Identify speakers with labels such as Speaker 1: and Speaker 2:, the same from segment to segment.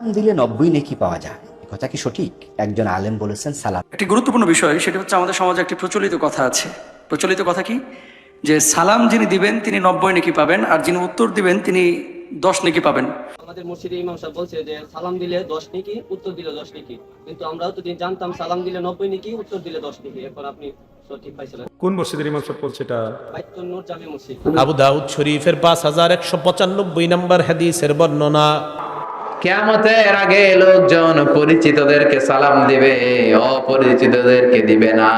Speaker 1: সালাম দিলে নব্বই নেকি পাওয়া যায়। কথা কি সঠিক? একজন আলেম বলেছেন সালাম।
Speaker 2: একটি গুরুত্বপূর্ণ বিষয় সেটা হচ্ছে আমাদের সমাজে একটি প্রচলিত কথা আছে। প্রচলিত কথা কি? যে সালাম যিনি দিবেন তিনি নব্বই নেকি পাবেন আর যিনি উত্তর দিবেন তিনি দশ নেকি পাবেন।
Speaker 3: আমাদের মসজিদে ইমাম সাহেব বলছে যে সালাম দিলে দশ নিকি উত্তর দিলে দশ নিকি। কিন্তু আমরাও তো জানতাম সালাম দিলে নব্বই নিকি উত্তর দিলে দশ নিকি এখন আপনি সঠিক পাইছিলেন।
Speaker 4: কোন মসজিদের ইমাম সাহেব বলছে এটা?
Speaker 3: বাইতুল নূর জামে মসজিদ।
Speaker 5: আবু দাউদ শরীফের পাঁচ হাজার একশো পঁচানব্বই নম্বর হাদিসের বর্ণনা।
Speaker 6: কেয়ামতের আগে লোকজন পরিচিতদেরকে সালাম দিবে, অপরিচিতদেরকে দিবে না।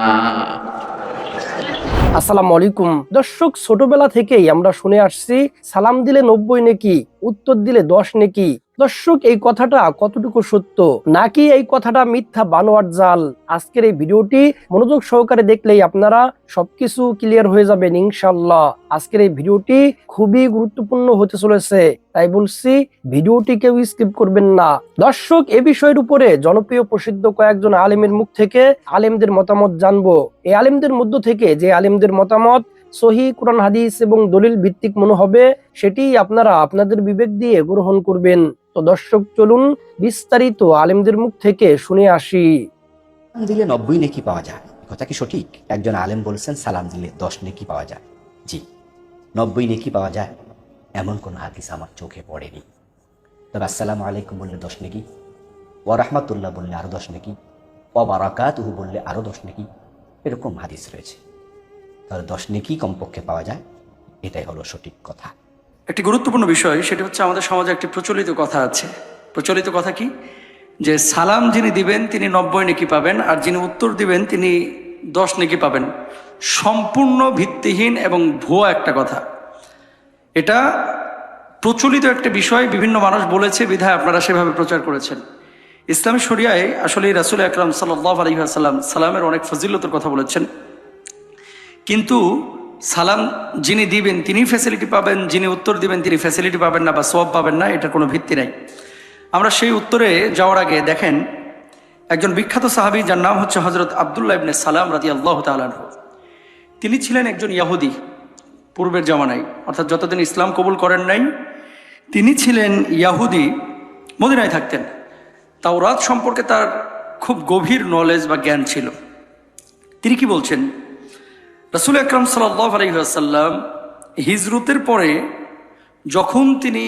Speaker 7: আসসালামু আলাইকুম। দর্শক, ছোটবেলা থেকেই আমরা শুনে আসছি, সালাম দিলে নব্বই নাকি, উত্তর দিলে দশ নেকি। দর্শক, এই কথাটা কতটুকু সত্য? নাকি এই কথাটা মিথ্যা বানোয়ার জাল? আজকের এই ভিডিওটি মনোযোগ সহকারে দেখলেই আপনারা সবকিছু ক্লিয়ার হয়ে যাবেন ইনশাল্লাহ আজকের এই ভিডিওটি খুবই গুরুত্বপূর্ণ হতে চলেছে, তাই বলছি ভিডিওটি কেউ স্কিপ করবেন না। দর্শক, এ বিষয়ের উপরে জনপ্রিয় প্রসিদ্ধ কয়েকজন আলেমের মুখ থেকে আলেমদের মতামত জানব। এই আলেমদের মধ্য থেকে যে আলেমদের মতামত সহি কোরআন, হাদিস এবং দলিল ভিত্তিক মনে হবে সেটি আপনারা আপনাদের বিবেক দিয়ে গ্রহণ করবেন। তো দর্শক, চলুন বিস্তারিত আলেমদের মুখ থেকে শুনে আসি।
Speaker 1: দিলে নব্বই নেকি পাওয়া যায়। কথা কি সঠিক? একজন আলেম বলেছেন, সালাম দিলে দশ নেকি পাওয়া যায়। জি, নব্বই নেকি পাওয়া যায়। এমন কোন হাদিস আমার চোখে পড়েনি। তবে আসসালামু আলাইকুম বললে দশ নেকি ও রহমতুল্লাহ বললে আরও দশ নেকি ও বারাকাতুহু বললে আরও দশ নেকি, এরকম হাদিস রয়েছে। তাহলে দশ নেকি কমপক্ষে পাওয়া যায়, এটাই হলো সঠিক কথা।
Speaker 2: একটি গুরুত্বপূর্ণ বিষয়, সেটি হচ্ছে আমাদের সমাজে একটি প্রচলিত কথা আছে। প্রচলিত কথা কি? যে সালাম যিনি দিবেন, তিনি নব্বই নেকি পাবেন, আর যিনি উত্তর দিবেন, তিনি দশ নেকি পাবেন। সম্পূর্ণ ভিত্তিহীন এবং ভুয়া একটা কথা। এটা প্রচলিত একটা বিষয়, বিভিন্ন মানুষ বলেছে, বিধায় আপনারা সেভাবে প্রচার করেছেন। ইসলামী শরিয়ায় আসলে রাসুল আকরাম সাল্লাহ আলহিহাসাল্লাম সালামের অনেক ফজিলতের কথা বলেছেন। কিন্তু সালাম যিনি দিবেন তিনি ফ্যাসিলিটি পাবেন, যিনি উত্তর দিবেন তিনি ফ্যাসিলিটি পাবেন না বা সব পাবেন না, এটার কোনো ভিত্তি নাই। আমরা সেই উত্তরে যাওয়ার আগে দেখেন, একজন বিখ্যাত সাহাবী যার নাম হচ্ছে হজরত আবদুল্লাহ ইবনে সালাম রাজি আল্লাহ তালাহ তিনি ছিলেন একজন ইয়াহুদি পূর্বের জামানায়, অর্থাৎ যতদিন ইসলাম কবুল করেন নাই, তিনি ছিলেন ইয়াহুদি মদিনায় থাকতেন। তাওরাত সম্পর্কে তার খুব গভীর নলেজ বা জ্ঞান ছিল। তিনি কি বলছেন? রসুল আকরম সাল্লাহ আলহিহাসাল্লাম হিজরতের পরে যখন তিনি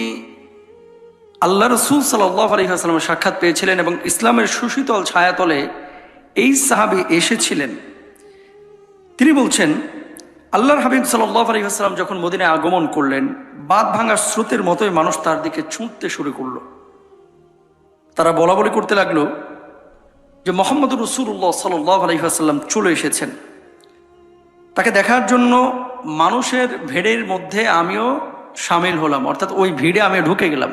Speaker 2: আল্লাহ রসুল সাল্লাহ আলহিহাস্লামের সাক্ষাৎ পেয়েছিলেন এবং ইসলামের সুশীতল ছায়াতলে এই সাহাবি এসেছিলেন, তিনি বলছেন, আল্লাহর হাবিব সাল্লাহ আলহিহাস্লাম যখন মদিনায় আগমন করলেন বাদ ভাঙার স্রোতের মতোই মানুষ তার দিকে ছুঁটতে শুরু করল। তারা বলা বলি করতে লাগল যে মোহাম্মদ রসুল্লাহ সাল্লাহ আলহিহাস্লাম চলে এসেছেন। তাকে দেখার জন্য মানুষের ভিড়ের মধ্যে আমিও সামিল হলাম। অর্থাৎ ওই ভিড়ে আমি ঢুকে গেলাম।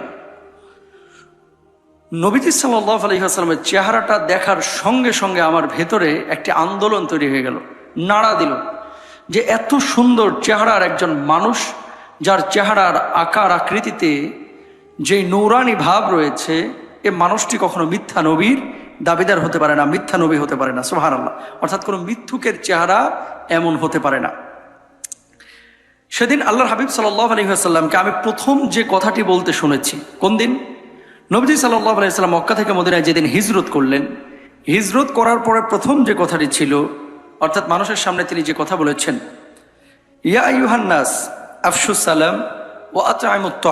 Speaker 2: নবীজি সাল্লাহ আলহিহাস্লামের চেহারাটা দেখার সঙ্গে সঙ্গে আমার ভেতরে একটি আন্দোলন তৈরি হয়ে গেল। নাড়া দিল যে এত সুন্দর চেহারার একজন মানুষ, যার চেহারার আকার আকৃতিতে যে নৌরানি ভাব রয়েছে, এ মানুষটি কখনো মিথ্যা নবীর দাবিদার হতে পারে না, মিথ্যা নবী হতে পারে না সোহার আল্লাহ অর্থাৎ কোনো মিথ্যুকের চেহারা এমন হতে পারে না। সেদিন আল্লাহর হাবিব সাল্লাহ আলহিহাসাল্লামকে আমি প্রথম যে কথাটি বলতে শুনেছি, কোন দিন? নবজি সাল্লাহ আলাইসাল্লাম মক্কা থেকে মদিনায় যেদিন হিজরত করলেন, হিজরত করার পরে প্রথম যে কথাটি ছিল, অর্থাৎ মানুষের সামনে তিনি যে কথা বলেছেন, ইয়া ইউহান্নাস আফসুস সালাম ও আতামুত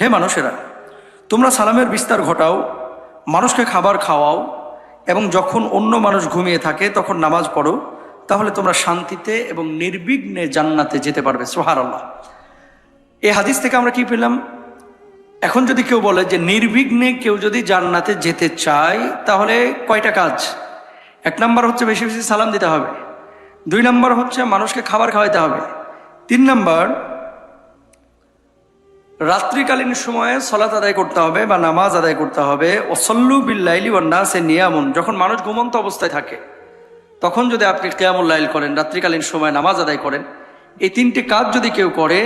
Speaker 2: হে মানুষেরা, তোমরা সালামের বিস্তার ঘটাও, মানুষকে খাবার খাওয়াও এবং যখন অন্য মানুষ ঘুমিয়ে থাকে তখন নামাজ পড়ো, তাহলে তোমরা শান্তিতে এবং নির্বিঘ্নে জান্নাতে যেতে পারবে। সোহার আল্লাহ এই হাদিস থেকে আমরা কি পেলাম? এখন যদি কেউ বলে যে নির্বিঘ্নে কেউ যদি জান্নাতে যেতে চায়, তাহলে কয়টা কাজ? এক নম্বর হচ্ছে বেশি বেশি সালাম দিতে হবে। দুই নম্বর হচ্ছে মানুষকে খাবার খাওয়াইতে হবে। তিন নম্বর, রাত্রিকালীন সময়ে সলাত আদায় করতে হবে বা নামাজ আদায় করতে হবে। ওসল্লু বিল্লাইলি ওয়ান্নাসে নিয়ামুন, যখন মানুষ ঘুমন্ত অবস্থায় থাকে, তখন যদি আপনি কেয়ামুল্লাইল করেন, রাত্রিকালীন সময় নামাজ আদায় করেন, এই তিনটি কাজ যদি কেউ করে,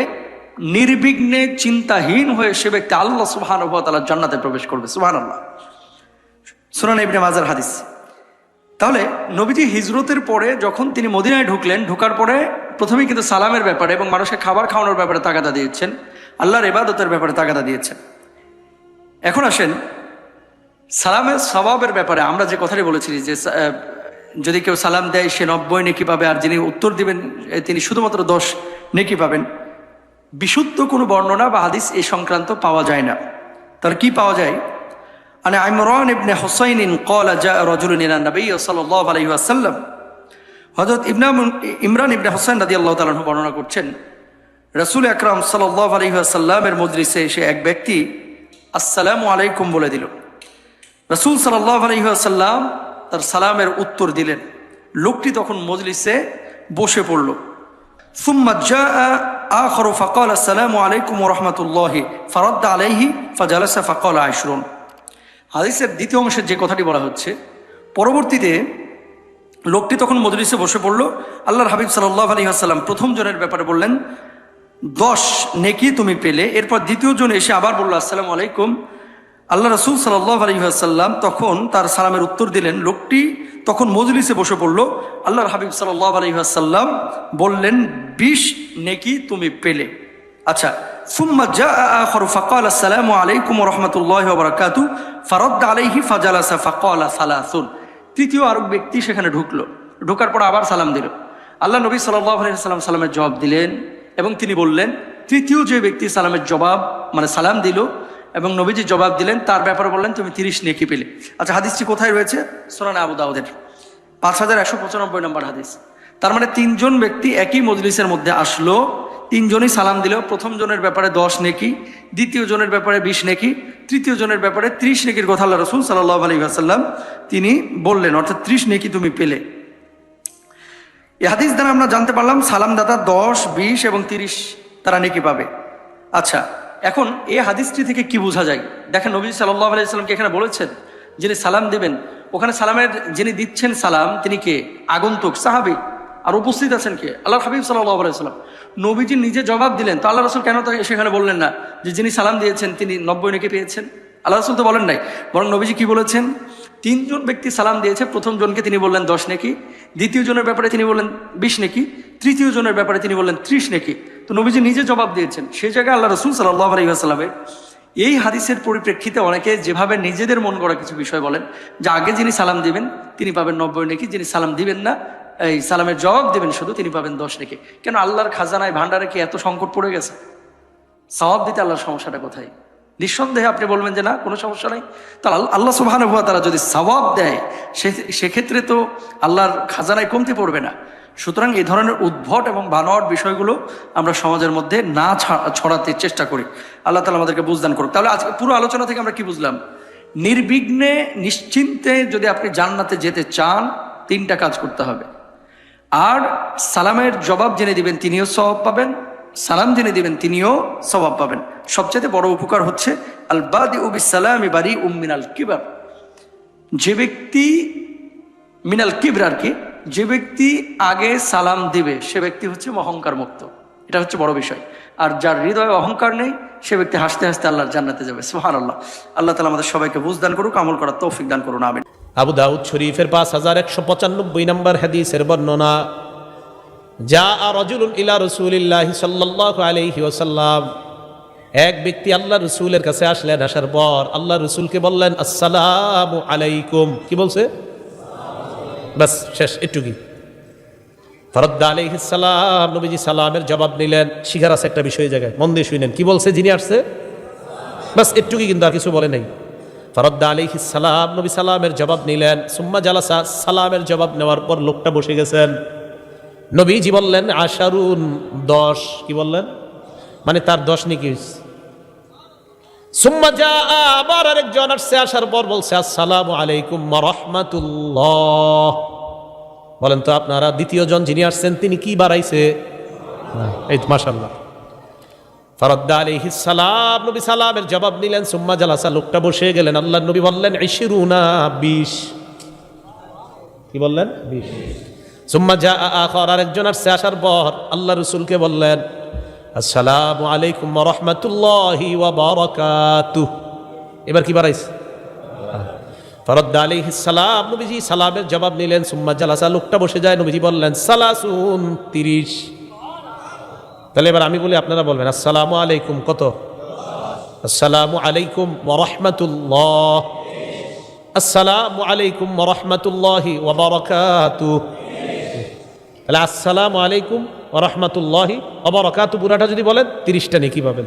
Speaker 2: নির্বিঘ্নে চিন্তাহীন হয়ে সে ব্যক্তি আল্লাহ সুহান তালা জান্নাতে প্রবেশ করবে। সুহান আল্লাহ সুনান ইবনে মাজার হাদিস। তাহলে নবীজি হিজরতের পরে যখন তিনি মদিনায় ঢুকলেন, ঢোকার পরে প্রথমেই কিন্তু সালামের ব্যাপারে এবং মানুষকে খাবার খাওয়ানোর ব্যাপারে তাগাদা দিয়েছেন। আল্লাহর এবাদতের ব্যাপারে তাগাদা দিয়েছেন। এখন আসেন সালামের স্বভাবের ব্যাপারে। আমরা যে কথাটি বলেছি যে যদি কেউ সালাম দেয়, সে নব্বই নেকি পাবে আর যিনি উত্তর দিবেন তিনি শুধুমাত্র দশ নেকি পাবেন। বিশুদ্ধ কোনো বর্ণনা বা হাদিস এই সংক্রান্ত পাওয়া যায় না। তার কি পাওয়া যায়? মানে ইমরান ইবনে হুসাইন قال جاء رجل الى النبي صلى الله عليه وسلم হযরত ইবনা ইমরান ইবনে হুসাইন রাদিয়াল্লাহু তাআলা আনহু বর্ণনা করছেন রাসূল আকরাম সাল্লাল্লাহু আলাইহি ওয়াসাল্লামের মজলিসে এসে এক ব্যক্তি আসসালামু আলাইকুম বলে দিল রসুল সাল্লাহ আলহিহাসাল্লাম তার সালামের উত্তর দিলেন লোকটি তখন মজলিসে বসে পড়ল ثم جاء آخر فقال السلام عليكم ورحمة الله فرد عليه فجلس فقال عشرون হাদিসের দ্বিতীয় অংশের যে কথাটি বলা হচ্ছে, পরবর্তীতে লোকটি তখন মজলিসে বসে পড়ল। আল্লাহর হাবিব সাল্লাহ আলী আসাল্লাম প্রথম জনের ব্যাপারে বললেন, দশ নেকি তুমি পেলে। এরপর দ্বিতীয় জন এসে আবার বলল, আসসালামু আলাইকুম। আল্লাহ রসুল সাল্লাহ আলহিহাসাল্লাম তখন তার সালামের উত্তর দিলেন। লোকটি তখন মজলিসে বসে পড়ল। আল্লাহর হাবিব সাল্লাহ আলহিহাসাল্লাম বললেন, বিশ নেকি তুমি পেলে। আচ্ছা ثم جاء آخر فقال السلام عليكم ورحمة الله وبركاته فرد عليه فجلس فقال ثلاث তৃতীয় আরেক ব্যক্তি সেখানে ঢুকলো ঢোকার পর আবার সালাম দিল আল্লাহ নবী সাল্লাহ আলাইসাল্লাম সালামের জবাব দিলেন এবং তিনি বললেন তৃতীয় যে ব্যক্তি সালামের জবাব মানে সালাম দিল এবং নবীজি জবাব দিলেন তার ব্যাপারে বললেন তুমি তিরিশ নেকি পেলে আচ্ছা হাদিসটি কোথায় রয়েছে সোনান আবু দাউদের পাঁচ হাজার একশো পঁচানব্বই নম্বর হাদিস তার মানে তিনজন ব্যক্তি একই মজলিসের মধ্যে আসলো তিনজনই সালাম দিল প্রথম জনের ব্যাপারে দশ নেকি, দ্বিতীয় জনের ব্যাপারে বিশ নেকি, তৃতীয় জনের ব্যাপারে ত্রিশ নেকির কথা আল্লাহ রসুল সাল্লাহ আলী আসাল্লাম তিনি বললেন, অর্থাৎ ত্রিশ নেকি তুমি পেলে। এই হাদিস দ্বারা আমরা জানতে পারলাম সালামদাতা দশ, বিশ এবং তিরিশ তারা নেকি পাবে। আচ্ছা এখন এই হাদিসটি থেকে কি বোঝা যায়? দেখেন নবী সাল্লাহ আলাইসাল্লামকে এখানে বলেছেন? যিনি সালাম দেবেন, ওখানে সালামের যিনি দিচ্ছেন সালাম তিনি কে? আগন্তুক, সাহাবি। আর উপস্থিত আছেন কে? আল্লাহ হাবিব সাল্লাহ আলাইসাল্লাম নবীজি নিজে জবাব দিলেন। তো আল্লাহ রসুল কেন সেখানে বললেন না? যে যিনি সালাম দিয়েছেন, তিনি নব্বই নেকি পেয়েছেন। আল্লাহ রসুল তো বলেন নাই। বরং নবীজি কি বলেছেন? তিনজন ব্যক্তি সালাম দিয়েছে, প্রথম জনকে তিনি বললেন দশ নেকি। দ্বিতীয় জনের ব্যাপারে তিনি বললেন বিশ নেকি। তৃতীয় জনের ব্যাপারে তিনি বললেন ত্রিশ নেকি। তো নবীজি নিজে জবাব দিয়েছেন। সেই জায়গায় আল্লাহ রসুল সাল্লাহ আলহিহাস্লামের এই হাদিসের পরিপ্রেক্ষিতে অনেকে যেভাবে নিজেদের মন করা কিছু বিষয় বলেন, যে আগে যিনি সালাম দিবেন, তিনি পাবেন নব্বই নেকি, যিনি সালাম দিবেন না এই সালামের জবাব দেবেন শুধু, তিনি পাবেন দশ নেকি কেন আল্লাহর খাজানায় ভান্ডারে কি এত সংকট পড়ে গেছে? সবাব দিতে আল্লাহর সমস্যাটা কোথায়? নিঃসন্দেহে আপনি বলবেন যে না, কোনো সমস্যা নেই। তাহলে আল্লাহ সুবাহান হুয়া তারা যদি সবাব দেয় সেক্ষেত্রে তো আল্লাহর খাজানায় কমতি পড়বে না। সুতরাং এই ধরনের উদ্ভট এবং বানোয়ার বিষয়গুলো আমরা সমাজের মধ্যে না ছড়াতে চেষ্টা করি। আল্লাহ তালা আমাদেরকে বুঝদান করুক। তাহলে আজকে পুরো আলোচনা থেকে আমরা কি বুঝলাম? নির্বিঘ্নে, নিশ্চিন্তে যদি আপনি জান্নাতে যেতে চান, তিনটা কাজ করতে হবে। আর সালামের জবাব জেনে দিবেন তিনিও স্বভাব পাবেন, সালাম জেনে দিবেন তিনিও স্বভাব পাবেন। সবচেয়ে বড় উপকার হচ্ছে আল বাদি উবি সালামি বারি উম মিনাল কিবার। যে ব্যক্তি মিনাল কিবর আর কি, যে ব্যক্তি আগে সালাম দিবে, সে ব্যক্তি হচ্ছে অহংকার মুক্ত। এটা হচ্ছে বড় বিষয়। আর যার হৃদয়ে অহংকার নেই, সে ব্যক্তি হাসতে হাসতে আল্লাহর জান্নাতে যাবে। সুহান আল্লাহ আল্লাহ তালা আমাদের সবাইকে বুঝদান করুক, আমল করার তৌফিক দান করুন, আমিন।
Speaker 5: আবু দাউদ শরীফের পাঁচ হাজার একশো পঁচানব্বই নম্বর হাদিসের বর্ণনা যা আর রজুল ইলা রসুলিল্লাহ সাল্লাহ আলহি ওসাল্লাম এক ব্যক্তি আল্লাহ রসুলের কাছে আসলেন, আসার পর আল্লাহ রসুলকে বললেন, আসসালামু আলাইকুম। কি বলছে? বাস, শেষ এটুকি ফরদ্দা আলাইহিসালাম নবীজি সালামের জবাব নিলেন শিখার আছে একটা বিষয় জায়গায়, মন দিয়ে শুনেন, কি বলছে, যিনি আসছে? বাস একটুকি কিন্তু আর কিছু বলে নাই। ফরদ্দা আলিহি সালাম, নবী সালামের জবাব নিলেন, সুম্মা জালাসা, সালামের জবাব নেওয়ার পর লোকটা বসে গেছেন। নবীজি বললেন, আশারুন দশ, কি বললেন? মানে তার দশ নাকি? সুম্মা যা আবার আরেকজন আসছে, আসার পর বলছে, আসসালামু আলাইকুম রহমাতুল্লাহ। বলেন তো আপনারা দ্বিতীয় জন যিনি আসছেন, তিনি কি বাড়াইছে? এই তো মাশাল্লাহ ফরদ্দা আলাইহি সালাম, নবী সালামের জবাব নিলেন, সুম্মা জালাসা, লোকটা বসে গেলেন। আল্লাহ নবী বললেন, ইশরুনা বিশ। কি বললেন? বিশ। সুম্মা যা আখর, আরেকজন আসছে আসার পর আল্লাহ রসুলকে বললেন, আসসালামু আলাইকুম রহমতুল্লাহি ওয়া বারাকাতুহ। এবার কি বাড়াইছে? ফরদ্দা আলাইহি সালাম, নবীজি সালামের জবাব নিলেন, সুম্মা জালাসা, লোকটা বসে যায়, নবীজি বললেন, সালাসুন তিরিশ। তাহলে এবার আমি বলি, আপনারা বলবেন, আসসালামু আলাইকুম, কত? আসসালামু আলাইকুম ওরহমতুল্লাহ আসসালামু আলাইকুম ওরহমতুল্লাহি তাহলে, আসসালামু আলাইকুম ওরহমতুল্লাহি ওবরাকাতু পুরাটা যদি বলেন, তিরিশটা নেকি পাবেন।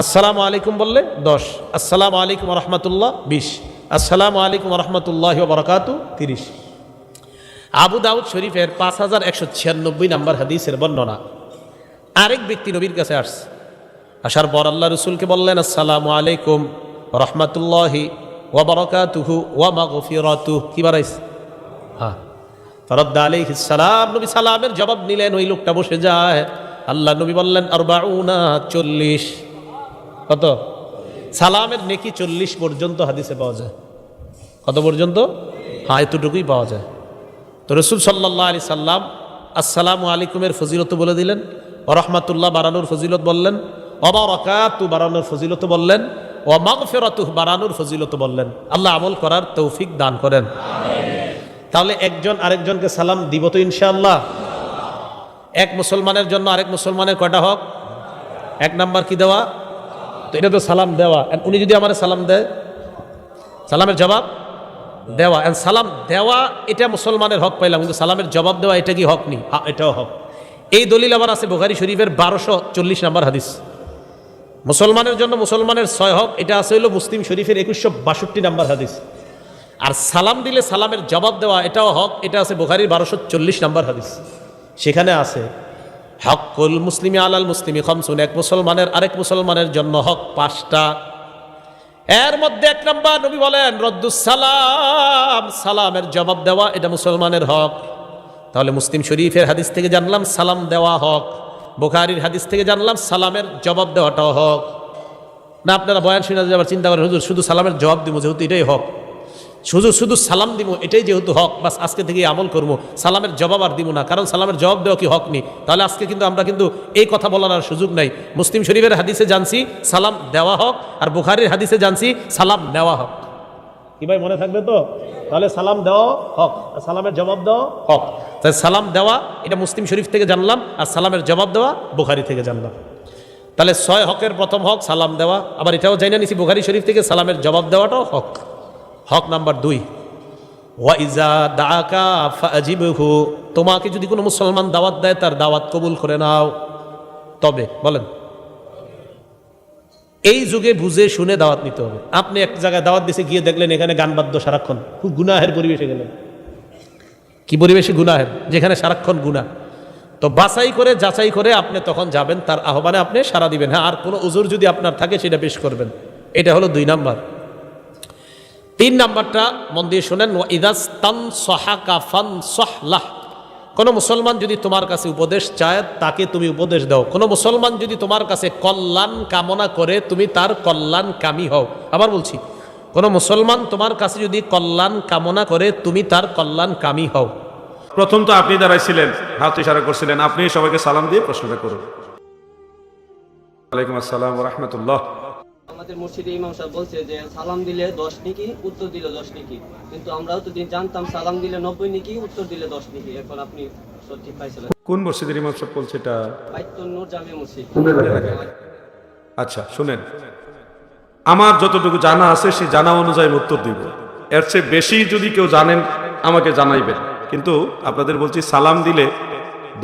Speaker 5: আসসালামু আলাইকুম বললে, দশ। আসসালামু আলাইকুম রহমতুল্লাহ বিশ। আসসালামু আলাইকুম রহমতুল্লাহ বরকাতু তিরিশ। আবু দাউদ শরীফের পাঁচ হাজার একশো ছিয়ানব্বই নাম্বার হাদিসের বর্ণনা। আরেক ব্যক্তি নবীর কাছে আসছে। আসার পর আল্লাহ রসুলকে বললেন, আসসালামু আলাইকুম রহমতুল্লাহি ওয়া বরকাতুহু ওয়া মাগফিরাতু কি বাড়াইছে হ্যাঁ। ফরদ্দ আলাইহিস সালাম, নবী সালামের জবাব নিলেন, ওই লোকটা বসে যায়। আল্লাহ নবী বললেন, আরবাউনা চল্লিশ। কত? সালামের নেকি চল্লিশ পর্যন্ত হাদিসে পাওয়া যায়। কত পর্যন্ত? হ্যাঁ এতটুকুই পাওয়া যায়। তো রসুল সাল্লাহ আলি সাল্লাম, আসসালামু আলাইকুমের ফজিলত বলে দিলেন। রহমাতুল্লাহ বাড়ানোর ফজিলত বললেন অবরকাতু বাড়ানোর ফজিলত বললেন ও মাগফেরাতু বাড়ানোর ফজিলত বললেন। আল্লাহ আমল করার তৌফিক দান করেন। তাহলে একজন আরেকজনকে সালাম দিব তো ইনশাআল্লাহ। এক মুসলমানের জন্য আরেক মুসলমানের কয়টা হক? এক নাম্বার কি দেওয়া? তো এটা তো সালাম দেওয়া। উনি যদি আমার সালাম দেয় সালামের জবাব দেওয়া। সালাম দেওয়া এটা মুসলমানের হক পাইলাম কিন্তু সালামের জবাব দেওয়া এটা কি হক নেই হ্যাঁ, এটাও হক। এই দলিল আবার আছে বুখারি শরীফের বারোশো চল্লিশ নাম্বার হাদিস। মুসলমানের জন্য মুসলমানের ছয় হক, এটা আছে হলো মুসলিম শরীফের একুশশো বাষট্টি নাম্বার হাদিস। আর সালাম দিলে সালামের জবাব দেওয়া এটাও হক, এটা আছে বুখারির বারোশো চল্লিশ নাম্বার হাদিস। সেখানে আছে হকুল মুসলিমি আলাল মুসলিমি খমসুন এক মুসলমানের আরেক মুসলমানের জন্য হক পাঁচটা। এর মধ্যে এক নম্বর নবী বলেন, রদ্দুস সালাম সালামের জবাব দেওয়া এটা মুসলমানের হক। তাহলে মুসলিম শরীফের হাদিস থেকে জানলাম, সালাম দেওয়া হক। বুখারির হাদিস থেকে জানলাম, সালামের জবাব দেওয়াটাও হক। না, আপনারা বয়ান শুনে যাবার চিন্তা করেন, হুজুর, শুধু সালামের জবাব দিব যেহেতু এটাই হক। শুধু শুধু সালাম দিব এটাই যেহেতু হক, বাস আজকে থেকে আমল করব সালামের জবাব আর দিব না, কারণ সালামের জবাব দেওয়া কি হক নেই তাহলে আজকে কিন্তু আমরা কিন্তু এই কথা বলার আর সুযোগ নাই। মুসলিম শরীফের হাদিসে জানছি, সালাম দেওয়া হক, আর বুখারির হাদিসে জানছি, সালাম নেওয়া হক। কি ভাই, মনে থাকবে তো? তাহলে সালাম দেওয়া হক। সালামের জবাব দেওয়া হক। তাই সালাম দেওয়া, এটা মুসলিম শরীফ থেকে জানলাম, আর সালামের জবাব দেওয়া বুখারি থেকে জানলাম। তাহলে ছয় হকের প্রথম হক, সালাম দেওয়া। আবার এটাও জানি নিছি, বুখারি শরীফ থেকে সালামের জবাব দেওয়াটাও হক। হক নাম্বার দুই। ওয়াইজা দাকা ফাজিবহু তোমাকে যদি কোনো মুসলমান দাওয়াত দেয়, তার দাওয়াত কবুল করে নাও। তবে, বলেন। এই যুগে বুঝে শুনে দাওয়াত নিতে হবে। আপনি এক জায়গায় দাওয়াত দিছে, গিয়ে দেখলেন এখানে গান বাদ্য সারাক্ষণ। খুব গুনাহের পরিবেশে গেলেন। কি পরিবেশে গুনাহের? যেখানে সারাক্ষণ গুনাহ। তো বাছাই করে, যাচাই করে আপনি তখন যাবেন, তার আহ্বানে আপনি সারা দিবেন। হ্যাঁ আর কোনো উজুর যদি আপনার থাকে, সেটা পেশ করবেন। এটা হলো দুই নাম্বার। তিন নাম্বারটা মন দিয়ে শোনেন ইদাস্তান সহাকা ফান সহলাহ কোনো মুসলমান যদি তোমার কাছে উপদেশ চায়, তাকে তুমি উপদেশ দাও। কোনো মুসলমান যদি তোমার কাছে কল্যাণ কামনা করে, তুমি তার কল্যাণ কামী হও। আবার বলছি, কোনো মুসলমান তোমার কাছে যদি কল্যাণ কামনা করে, তুমি তার কল্যাণ কামী হও।
Speaker 4: প্রথম তো আপনি দাঁড়াইছিলেন, হাত ইশারা করছিলেন, আপনি সবাইকে সালাম দিয়ে প্রশ্নটা করুন। ওয়ালাইকুম আসসালাম রহমতুল্লাহ।
Speaker 3: আমাদের মসজিদে ইমাম সাহেব বলছে যে সালাম দিলে দশ নিকি উত্তর দিলে দশ নিকি। কিন্তু আমরাও তো দিন জানতাম সালাম দিলে নব্বই নিকি উত্তর দিলে দশ নিকি। এখন আপনি সত্যি পাইছিলেন
Speaker 4: কোন মসজিদের ইমাম সাহেব বলছে এটা?
Speaker 3: বাইতুল জামে মসজিদ।
Speaker 4: আচ্ছা শুনেন। আমার যতটুকু জানা আছে সেই জানা অনুযায়ী উত্তর দিব। এর চেয়ে বেশি যদি কেউ জানেন আমাকে জানাইবেন। কিন্তু আপনাদের বলছি সালাম দিলে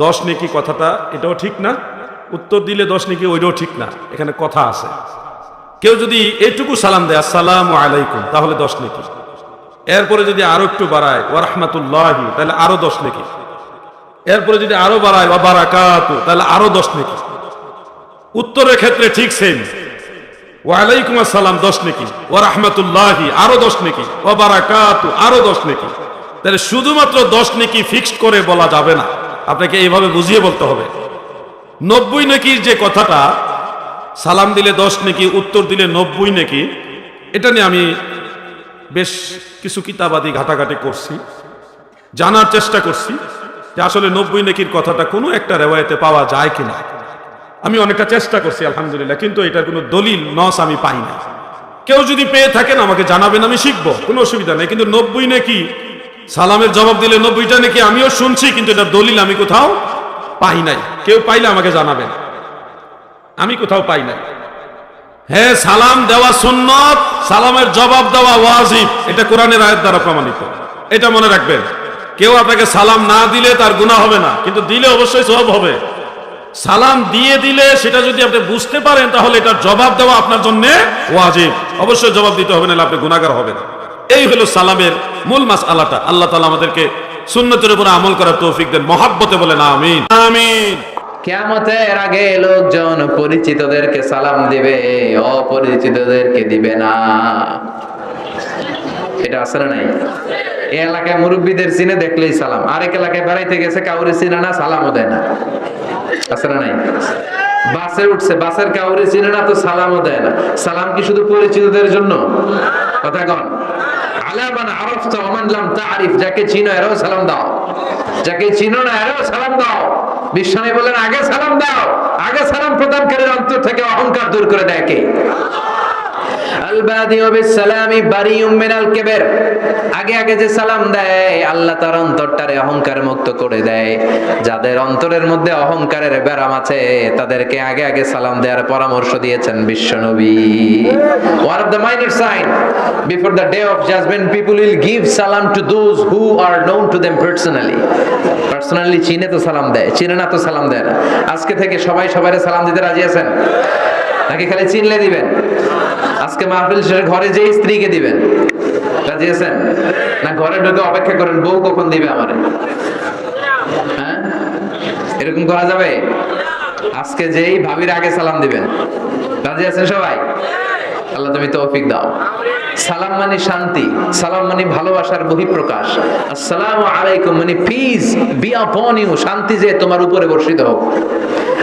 Speaker 4: দশ নেকি কথাটা এটাও ঠিক না। উত্তর দিলে দশ নেকি ওইটাও ঠিক না। এখানে কথা আছে। কেউ যদি এটুকু সালাম দেয়, আসসালাম আলাইকুম তাহলে দশ নেকি এরপরে যদি আরও একটু বাড়ায় ওরহমাতুল্লাহি তাহলে আরও দশ নেকি এরপরে যদি আরও বাড়ায় ওবারাকাতু তাহলে আরও দশ নেকি উত্তরের ক্ষেত্রে ঠিক সেম ওয়ালাইকুম আসসালাম দশ নেকি ও রহমতুল্লাহি আরও দশ নেকি ও বারাকাতু আরও দশ নেকি তাহলে শুধুমাত্র দশ নেকি ফিক্সড করে বলা যাবে না। আপনাকে এইভাবে বুঝিয়ে বলতে হবে। নব্বই নেকির যে কথাটা সালাম দিলে দশ নাকি, উত্তর দিলে নব্বই নাকি, এটা নিয়ে আমি বেশ কিছু কিতাবাদি ঘাটাঘাটি করছি, জানার চেষ্টা করছি যে আসলে নব্বই নেকির কথাটা কোনো একটা রেওয়ায়তে পাওয়া যায় কিনা। আমি অনেকটা চেষ্টা করছি, আলহামদুলিল্লাহ, কিন্তু এটার কোনো দলিল, নস আমি পাই না। কেউ যদি পেয়ে থাকেন, আমাকে জানাবেন, আমি শিখব, কোনো অসুবিধা নেই, কিন্তু নব্বই নাকি, সালামের জবাব দিলে নব্বইটা নাকি আমিও শুনছি, কিন্তু এটার দলিল আমি কোথাও পাই নাই। কেউ পাইলে আমাকে জানাবেন। আমি কোথাও পাই নাই। হ্যাঁ সালাম দেওয়া সুন্নত, সালামের জবাব দেওয়া ওয়াজিব, এটা কোরআনের আয়ের দ্বারা প্রমাণিত। এটা মনে রাখবেন, কেউ আপনাকে সালাম না দিলে তার গুনাহ হবে না, কিন্তু দিলে অবশ্যই সব হবে। সালাম দিয়ে দিলে সেটা যদি আপনি বুঝতে পারেন, তাহলে এটা জবাব দেওয়া আপনার জন্য ওয়াজিব। অবশ্যই জবাব দিতে হবে না আপনি গুনাহগার হবেন। এই হলো সালামের মূল মাস আল্লাহটা আল্লাহ তালা আমাদেরকে সুন্নতের উপর আমল করার তৌফিক দেন। মহাব্বতে বলেন, আমিন। আমিন।
Speaker 6: কেয়ামতের আগে লোকজন পরিচিতদেরকে সালাম দিবে, অপরিচিতদেরকে দিবে না। এটা আসলে নাই। এই এলাকায় মুরব্বীদের চিনে দেখলেই সালাম। আরেক এলাকায় বেড়াইতে গেছে, কাউরে চিনে না, সালামও দেয় না। আসলে নাই। বাসে উঠছে, বাসের কাউরে চিনে না, তো সালামও দেয় না। সালাম কি শুধু পরিচিতদের জন্য? কথা কন। আলামান আরফতা ওমান লাম তারিফ যাকে চিনো এরাও সালাম দাও। যাকে চিনো না, এরাও সালাম দাও। বিশ্বনী বলেন আগে সালাম দাও, আগে সালাম প্রদানকারীর অন্তর থেকে অহংকার দূর করে দেয় কে? আগে আগে যে সালাম দেয়, আল্লাহ তার করে দেয়। যাদের অন্তরের মধ্যে অহংকারের আছে, তাদেরকে আগে আগে সালাম পরামর্শ দিয়েছেন to those who are known to them personally. Personally চিনে তো সালাম দেয় না তো সালাম দেয় আজকে থেকে সবাই সবাই সালাম দিতে রাজি আছেন? নাকি খালি চিনলে দিবেন? আজকে মাহফিল শেষে ঘরে যেই স্ত্রীকে দিবেন রাজি না ঘরে ঢুকে অপেক্ষা করেন, বউ কখন দিবে আমারে? হ্যাঁ? এরকম করা যাবে? আজকে যেই ভাবির আগে সালাম দিবেন। রাজি আছেন সবাই? আল্লাহ তুমি তৌফিক দাও। সালাম মানে শান্তি, সালাম মানে ভালোবাসার বহিঃপ্রকাশ। আসসালামু আলাইকুম মানে পিস বি আপন ইউ শান্তি যে তোমার উপরে বর্ষিত হোক।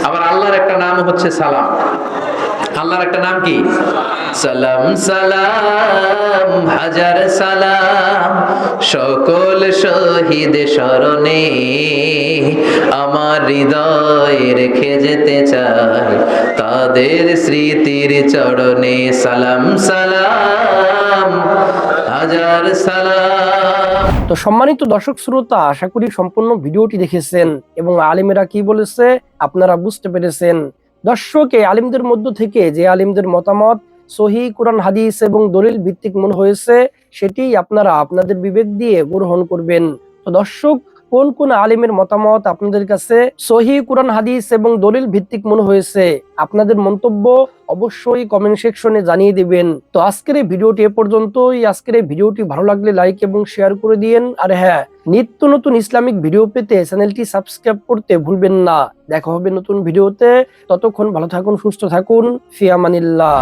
Speaker 6: আবার আল্লাহর একটা নাম হচ্ছে সালাম। আল্লাহর একটা নাম কি? সালাম সালাম, হাজার সালাম। সকল শহীদ স্মরণে আমার হৃদয় রেখে যেতে চাই। তাদের স্মৃতির চরণে সালাম সালাম, হাজার সালাম।
Speaker 7: তো সম্মানিত দর্শক শ্রোতা, আশা করি সম্পূর্ণ ভিডিওটি দেখেছেন এবং আলিমেরা কি বলেছে আপনারা বুঝতে পেরেছেন। দর্শক, আলিমদের মধ্য থেকে যে আলিমদের মতামত, সহি কোরআন, হাদিস এবং দলিল ভিত্তিক মনে হয়েছে, সেটি আপনারা আপনাদের বিবেক দিয়ে গ্রহণ করবেন। তো দর্শক কোন কোন আলিমের মতামত আপনাদের কাছে সহি কোরআন, হাদিস এবং দলিল ভিত্তিক মনে হয়েছে? আপনাদের মন্তব্য অবশ্যই কমেন্ট সেকশনে জানিয়ে দিবেন। তো আজকের এই ভিডিওটি এ পর্যন্তই। আজকের এই ভিডিওটি ভালো লাগলে লাইক এবং শেয়ার করে দিয়েন। আর হ্যাঁ নিত্য নতুন ইসলামিক ভিডিও পেতে চ্যানেলটি সাবস্ক্রাইব করতে ভুলবেন না। দেখা হবে নতুন ভিডিওতে। ততক্ষণ ভালো থাকুন, সুস্থ থাকুন। ফিয়ামানিল্লাহ